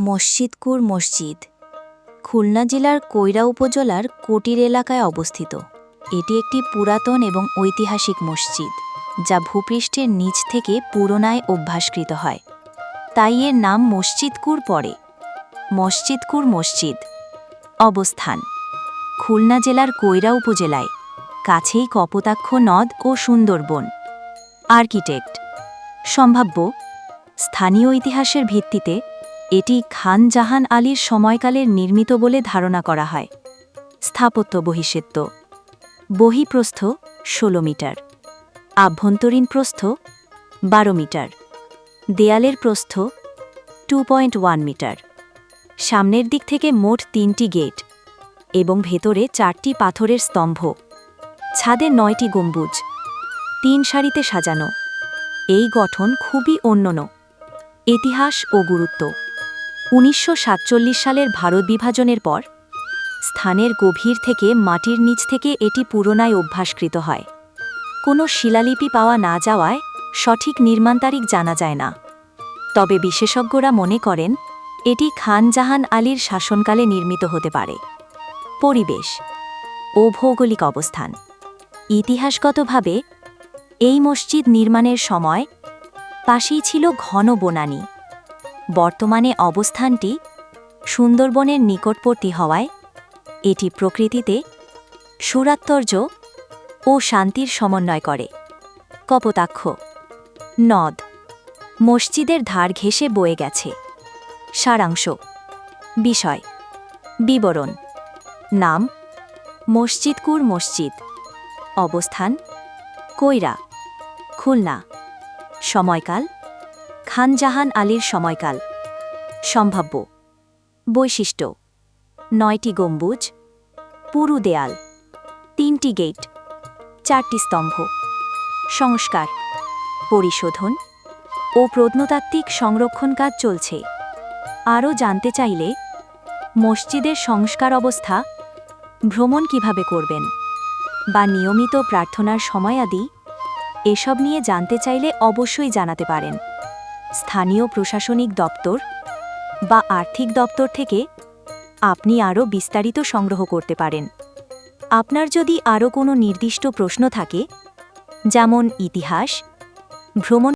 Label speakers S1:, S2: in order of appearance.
S1: মসজিদকুর মসজিদ। খুলনা জেলার কৈরা উপজেলার কোটির এলাকায় অবস্থিত। এটি একটি পুরাতন এবং ঐতিহাসিক মসজিদ, যা ভূপৃষ্ঠের নিচ থেকে পুরনায় অভ্যাসকৃত হয়। তাই এর নাম মসজিদকুর পড়ে। মসজিদকুর মসজিদ। অবস্থান। খুলনা জেলার কৈরা উপজেলায়। কাছেই কপোতাক্ষ নদ ও সুন্দরবন। আর্কিটেক্ট। সম্ভাব্য। স্থানীয় ইতিহাসের ভিত্তিতে এটি খান জাহান আলীর সময়কালের নির্মিত বলে ধারণা করা হয়। স্থাপত্য বহিষ্যত্ব বহিপ্রস্থ ষোলো মিটার। আভ্যন্তরীণ প্রস্থ বারো মিটার। দেয়ালের প্রস্থ টু পয়েন্ট ওয়ান মিটার। সামনের দিক থেকে মোট তিনটি গেট এবং ভেতরে চারটি পাথরের স্তম্ভ। ছাদে নয়টি গম্বুজ। তিন সারিতে সাজানো। এই গঠন খুবই অন্যন্য ইতিহাস ও গুরুত্ব। উনিশশো সাতচল্লিশ সালের ভারত বিভাজনের পর, স্থানের গভীর থেকে মাটির নিচ থেকে এটি পুরনায় অভ্যাসকৃত হয়। কোনো শিলালিপি পাওয়া না যাওয়ায় সঠিক নির্মাণ তারিখ জানা যায় না। তবে বিশেষজ্ঞরা মনে করেন, এটি খান জাহান আলীর শাসনকালে নির্মিত হতে পারে। পরিবেশ ও ভৌগোলিক অবস্থান। ইতিহাসগতভাবে, এই মসজিদ নির্মাণের সময় পাশেই ছিল ঘন বনানী। বর্তমানে অবস্থানটি সুন্দরবনের নিকটবর্তী হওয়ায় এটি প্রকৃতিতে সুরাত্তর্য ও শান্তির সমন্বয় করে। কপোতাক্ষ, নদ, মসজিদের ধার ঘেঁষে বয়ে গেছে। সারাংশ, বিষয়, বিবরণ, নাম, মসজিদকুর মসজিদ, অবস্থান কৈরা খুলনা, সময়কাল খানজাহান আলীর সময়কাল। সম্ভাব্য। বৈশিষ্ট্য। নয়টি গম্বুজ। পুরু দেয়াল। তিনটি গেট। চারটি স্তম্ভ। সংস্কার। পরিশোধন ও প্রত্নতাত্ত্বিক সংরক্ষণ কাজ চলছে। আরও জানতে চাইলে মসজিদের সংস্কার অবস্থা, ভ্রমণ কীভাবে করবেন বা নিয়মিত প্রার্থনার সময়াদি, এসব নিয়ে জানতে চাইলে অবশ্যই জানাতে পারেন। স্থানীয় প্রশাসনিক দপ্তর বা আর্থিক দপ্তর থেকে আপনি আরও বিস্তারিত সংগ্রহ করতে পারেন। আপনার যদি আরও কোনো নির্দিষ্ট প্রশ্ন থাকে, যেমন ইতিহাস, ভ্রমণ